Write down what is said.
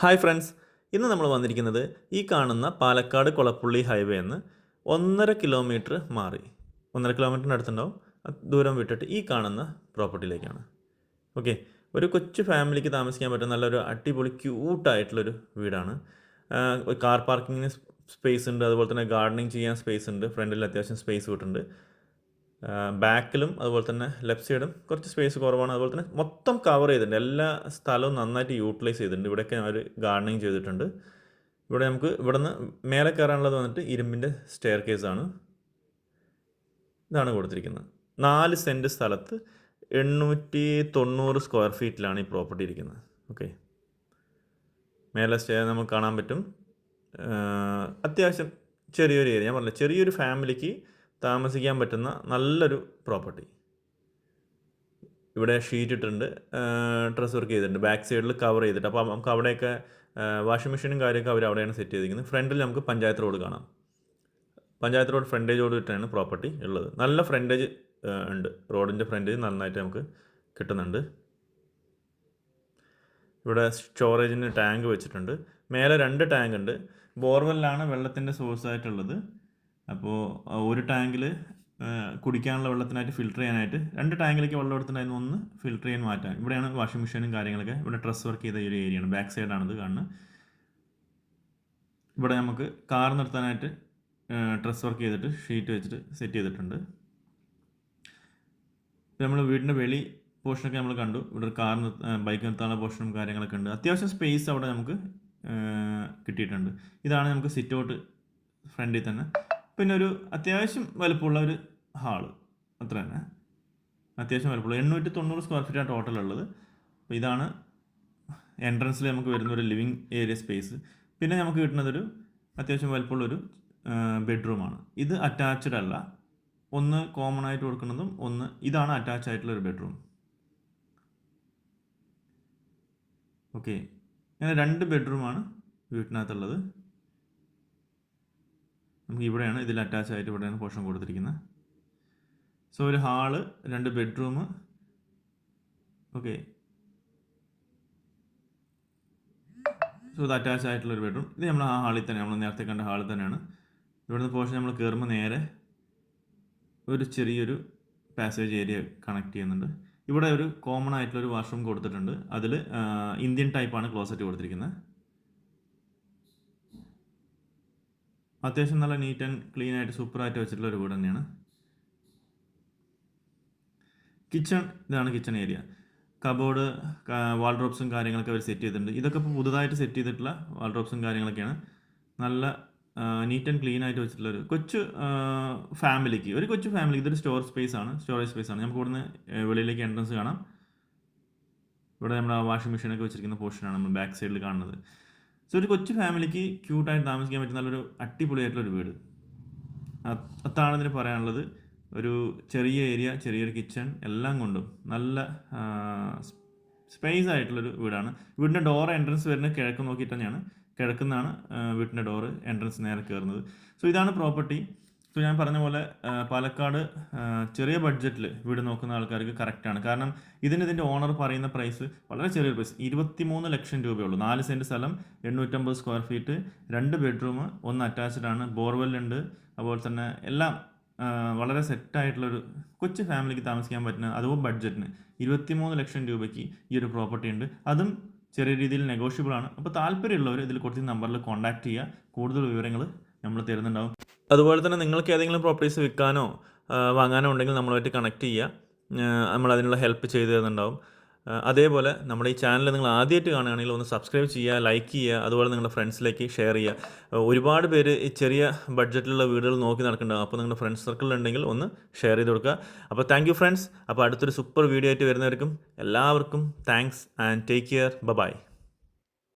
Hi friends ഇന്ന് നമ്മൾ വന്നിരിക്കുന്നത് ഈ കാണുന്ന പാലക്കാട് കൊളപ്പുള്ളി ഹൈവേ എന്ന് ഒന്നര കിലോമീറ്റർ മാറി. ഒന്നര കിലോമീറ്ററിന്റെ അടുത്തുണ്ടാവും. ദൂരം വിട്ടിട്ട് ഈ കാണുന്ന പ്രോപ്പർട്ടിയിലേക്കാണ്. ഓക്കെ ഒരു കൊച്ചു ഫാമിലിക്ക് താമസിക്കാൻ പറ്റുന്ന നല്ലൊരു അടിപൊളി ക്യൂട്ടായിട്ടുള്ളൊരു വീടാണ്. കാർ പാർക്കിങ്ങിന് സ്പേസ് ഉണ്ട്. അതുപോലെ തന്നെ ഗാർഡനിങ് ചെയ്യാൻ സ്പേസ് ഉണ്ട്. ഫ്രണ്ടിൽ അത്യാവശ്യം സ്പേസ് വിട്ടുണ്ട് ബാക്കിലും അതുപോലെ തന്നെ ലെഫ്റ്റ് സൈഡും കുറച്ച് സ്പേസ് കുറവാണ്. അതുപോലെ തന്നെ മൊത്തം കവർ ചെയ്തിട്ടുണ്ട്. എല്ലാ സ്ഥലവും നന്നായിട്ട് യൂട്ടിലൈസ് ചെയ്തിട്ടുണ്ട്. ഇവിടെയൊക്കെ ഞാൻ ഒരു ഗാർഡനിങ് ചെയ്തിട്ടുണ്ട്. ഇവിടെ നമുക്ക് ഇവിടെ നിന്ന് മേലെ കയറാനുള്ളത് വന്നിട്ട് ഇരുമ്പിന്റെ സ്റ്റെയർ കേസാണ് ഇതാണ് കൊടുത്തിരിക്കുന്നത്. നാല് സെന്റ് സ്ഥലത്ത് എണ്ണൂറ്റി തൊണ്ണൂറ് സ്ക്വയർ ഫീറ്റിലാണ് ഈ പ്രോപ്പർട്ടി ഇരിക്കുന്നത്. ഓക്കെ മേലെ സ്റ്റേ നമുക്ക് കാണാൻ പറ്റും. അത്യാവശ്യം ചെറിയൊരു ഏരിയ ഞാൻ പറഞ്ഞില്ല ചെറിയൊരു ഫാമിലിക്ക് താമസിക്കാൻ പറ്റുന്ന നല്ലൊരു പ്രോപ്പർട്ടി. ഇവിടെ ഷീറ്റ് ഇട്ടിട്ടുണ്ട് ഡ്രസ് വർക്ക് ചെയ്തിട്ടുണ്ട് ബാക്ക് സൈഡിൽ കവർ ചെയ്തിട്ട്. അപ്പോൾ നമുക്ക് അവിടെയൊക്കെ വാഷിംഗ് മെഷീനും കാര്യമൊക്കെ അവർ അവിടെയാണ് സെറ്റ് ചെയ്തിരിക്കുന്നത്. ഫ്രണ്ടിൽ നമുക്ക് പഞ്ചായത്ത് റോഡ് കാണാം. പഞ്ചായത്ത് റോഡ് ഫ്രണ്ടേജോട് ഇട്ടാണ് പ്രോപ്പർട്ടി ഉള്ളത്. നല്ല ഫ്രണ്ടേജ് ഉണ്ട്. റോഡിന്റെ ഫ്രണ്ടേജ് നന്നായിട്ട് നമുക്ക് കിട്ടുന്നുണ്ട്. ഇവിടെ സ്റ്റോറേജിന് ടാങ്ക് വെച്ചിട്ടുണ്ട്. മേലെ രണ്ട് ടാങ്ക് ഉണ്ട്. ബോർവെല്ലാണ് വെള്ളത്തിന്റെ സോഴ്സ് ആയിട്ടുള്ളത് അപ്പോൾ ഒരു ടാങ്കിൽ കുടിക്കാനുള്ള വെള്ളത്തിനായിട്ട് ഫിൽറ്റർ ചെയ്യാനായിട്ട് രണ്ട് ടാങ്കിലേക്ക് വെള്ളം എടുത്തിട്ടുണ്ടായിരുന്നു. ഒന്ന് ഫിൽറ്റർ ചെയ്യാൻ മാറ്റാൻ. ഇവിടെയാണ് വാഷിംഗ് മെഷീനും കാര്യങ്ങളൊക്കെ ഇവിടെ ഡ്രസ് വർക്ക് ചെയ്ത ഒരു ഏരിയയാണ്. ബാക്ക് സൈഡാണിത് കാണുന്നത്. ഇവിടെ നമുക്ക് കാർ നിർത്താനായിട്ട് ഡ്രസ് വർക്ക് ചെയ്തിട്ട് ഷീറ്റ് വെച്ചിട്ട് സെറ്റ് ചെയ്തിട്ടുണ്ട്. നമ്മൾ വീടിന്റെ വെളി പോർഷനൊക്കെ നമ്മൾ കണ്ടു. ഇവിടെ ഒരു കാർ ബൈക്ക് നിർത്താനുള്ള പോർഷനും കാര്യങ്ങളൊക്കെ ഉണ്ട്. അത്യാവശ്യം സ്പേസ് അവിടെ നമുക്ക് കിട്ടിയിട്ടുണ്ട്. ഇതാണ് നമുക്ക് സിറ്റ് ഔട്ട് ഫ്രണ്ടിൽ തന്നെ. പിന്നെ ഒരു അത്യാവശ്യം വലുപ്പമുള്ള ഒരു ഹാൾ. അത്ര തന്നെ അത്യാവശ്യം വലുപ്പമുള്ള എണ്ണൂറ്റി തൊണ്ണൂറ് സ്ക്വയർ ഫീറ്റാണ് ടോട്ടൽ ഉള്ളത്. അപ്പോൾ ഇതാണ് എൻട്രൻസിൽ നമുക്ക് വരുന്ന ഒരു ലിവിങ് ഏരിയ സ്പേസ് പിന്നെ നമുക്ക് കിട്ടുന്നതൊരു അത്യാവശ്യം വലുപ്പമുള്ളൊരു ബെഡ്റൂമാണ് ഇത് അറ്റാച്ച്ഡ് അല്ല. ഒന്ന് കോമൺ ആയിട്ട് കൊടുക്കുന്നതും ഒന്ന് ഇതാണ് അറ്റാച്ച് ആയിട്ടുള്ള ഒരു ബെഡ്റൂം ഓക്കെ അങ്ങനെ രണ്ട് ബെഡ്റൂമാണ് വീട്ടിനകത്തുള്ളത്. നമുക്ക് ഇവിടെയാണ് ഇതിൽ അറ്റാച്ച് ആയിട്ട് ഇവിടെയാണ് പോർഷൻ കൊടുത്തിരിക്കുന്നത്. സോ ഒരു ഹാൾ രണ്ട് ബെഡ്റൂം ഓക്കെ സോ ഇത് അറ്റാച്ച് ആയിട്ടുള്ള ഒരു ബെഡ്റൂം ഇത് നമ്മൾ ആ ഹാളിൽ തന്നെ നമ്മൾ നേരത്തെ കണ്ട ഹാളിൽ തന്നെയാണ്. ഇവിടുന്ന് പോർഷൻ നമ്മൾ കയറുമ്പോൾ നേരെ ഒരു ചെറിയൊരു പാസേജ് ഏരിയ കണക്ട് ചെയ്യുന്നുണ്ട്. ഇവിടെ ഒരു കോമൺ ആയിട്ടുള്ള ഒരു വാഷ്റൂം കൊടുത്തിട്ടുണ്ട്. അതിൽ ഇന്ത്യൻ ടൈപ്പാണ് ക്ലോസറ്റ് കൊടുത്തിരിക്കുന്നത്. അത്യാവശ്യം നല്ല നീറ്റ് ആൻഡ് ക്ലീൻ ആയിട്ട് സൂപ്പറായിട്ട് വെച്ചിട്ടുള്ള ഒരു വീട് തന്നെയാണ്. കിച്ചൺ ഇതാണ് കിച്ചൺ ഏരിയ കബോർഡ് വാൾഡ്രോപ്സും കാര്യങ്ങളൊക്കെ അവർ സെറ്റ് ചെയ്തിട്ടുണ്ട്. ഇതൊക്കെ ഇപ്പോൾ പുതുതായിട്ട് സെറ്റ് ചെയ്തിട്ടുള്ള വാൾഡ്രോപ്സും കാര്യങ്ങളൊക്കെയാണ്. നല്ല നീറ്റ് ആൻഡ് ക്ലീൻ ആയിട്ട് വെച്ചിട്ടുള്ള ഒരു കൊച്ചു ഫാമിലിക്ക് ഒരു കൊച്ചു ഫാമിലിക്ക് ഇതൊരു സ്റ്റോർ സ്പേസ് ആണ്. സ്റ്റോറേജ് സ്പേസ് ആണ്. നമുക്ക് ഇവിടുന്ന് വെളിയിലേക്ക് എൻട്രൻസ് കാണാം. ഇവിടെ നമ്മുടെ വാഷിംഗ് മെഷീനൊക്കെ വെച്ചിരിക്കുന്ന പോർഷനാണ് നമ്മൾ ബാക്ക് സൈഡിൽ കാണുന്നത്. സോ ഒരു കൊച്ചു ഫാമിലിക്ക് ക്യൂട്ടായിട്ട് താമസിക്കാൻ പറ്റുന്ന നല്ലൊരു അടിപൊളിയായിട്ടുള്ള ഒരു വീട്. അതാണ് ഇതിന് പറയാനുള്ളത്. ഒരു ചെറിയ ഏരിയ ചെറിയൊരു കിച്ചൺ എല്ലാം കൊണ്ടും നല്ല സ്പേസ് ആയിട്ടുള്ളൊരു വീടാണ്. വീടിന്റെ ഡോർ എൻട്രൻസ് വരുന്നത് കിഴക്ക് നോക്കിയിട്ട് തന്നെയാണ്. കിഴക്കുന്നാണ് വീട്ടിന്റെ ഡോറ് എൻട്രൻസ് നേരെ കയറുന്നത് സോ ഇതാണ് പ്രോപ്പർട്ടി. സോ ഞാൻ പറഞ്ഞ പോലെ പാലക്കാട് ചെറിയ ബഡ്ജറ്റിൽ വീട് നോക്കുന്ന ആൾക്കാർക്ക് കറക്റ്റാണ് കാരണം ഇതിന് ഇതിന്റെ ഓണർ പറയുന്ന പ്രൈസ് വളരെ ചെറിയ പ്രൈസ് ഇരുപത്തി മൂന്ന് ലക്ഷം രൂപയുള്ളൂ. നാല് സെന്റ് സ്ഥലം എണ്ണൂറ്റമ്പത് സ്ക്വയർ ഫീറ്റ് രണ്ട് ബെഡ്റൂം ഒന്ന് അറ്റാച്ച്ഡ് ആണ്. ബോർവെല്ലുണ്ട് അതുപോലെ തന്നെ എല്ലാം വളരെ സെറ്റായിട്ടുള്ളൊരു കൊച്ചു ഫാമിലിക്ക് താമസിക്കാൻ പറ്റുന്ന അതുപോലെ ബഡ്ജറ്റിന് ഇരുപത്തിമൂന്ന് ലക്ഷം രൂപയ്ക്ക് ഈ ഒരു പ്രോപ്പർട്ടി ഉണ്ട്. അതും ചെറിയ രീതിയിൽ നെഗോഷ്യബിൾ ആണ്. അപ്പോൾ താല്പര്യമുള്ളവർ ഇതിൽ കൊടുത്ത നമ്പറിൽ കോൺടാക്ട് ചെയ്യുക. കൂടുതൽ വിവരങ്ങൾ നമ്മൾ തരുന്നുണ്ടാവും. അതുപോലെ തന്നെ നിങ്ങൾക്ക് ഏതെങ്കിലും പ്രോപ്പർട്ടീസ് വിൽക്കാനോ വാങ്ങാനോ ഉണ്ടെങ്കിൽ നമ്മളുമായിട്ട് കണക്ട് ചെയ്യുക. നമ്മൾ അതിനുള്ള ഹെൽപ്പ് ചെയ്തു തരുന്നുണ്ടാവും. അതേപോലെ നമ്മുടെ ഈ ചാനൽ നിങ്ങൾ ആദ്യമായിട്ട് കാണുകയാണെങ്കിൽ ഒന്ന് സബ്സ്ക്രൈബ് ചെയ്യുക ലൈക്ക് ചെയ്യുക അതുപോലെ നിങ്ങളുടെ ഫ്രണ്ട്സിലേക്ക് ഷെയർ ചെയ്യുക. ഒരുപാട് പേര് ഈ ചെറിയ ബഡ്ജറ്റിലുള്ള വീടുകൾ നോക്കി നടക്കുന്നുണ്ടാവും. അപ്പോൾ നിങ്ങളുടെ ഫ്രണ്ട്സ് സർക്കിളിലുണ്ടെങ്കിൽ ഒന്ന് ഷെയർ ചെയ്ത് കൊടുക്കുക. അപ്പോൾ താങ്ക് ഫ്രണ്ട്സ് അപ്പോൾ അടുത്തൊരു സൂപ്പർ വീഡിയോ ആയിട്ട് വരുന്നവർക്കും എല്ലാവർക്കും thanks and take care bye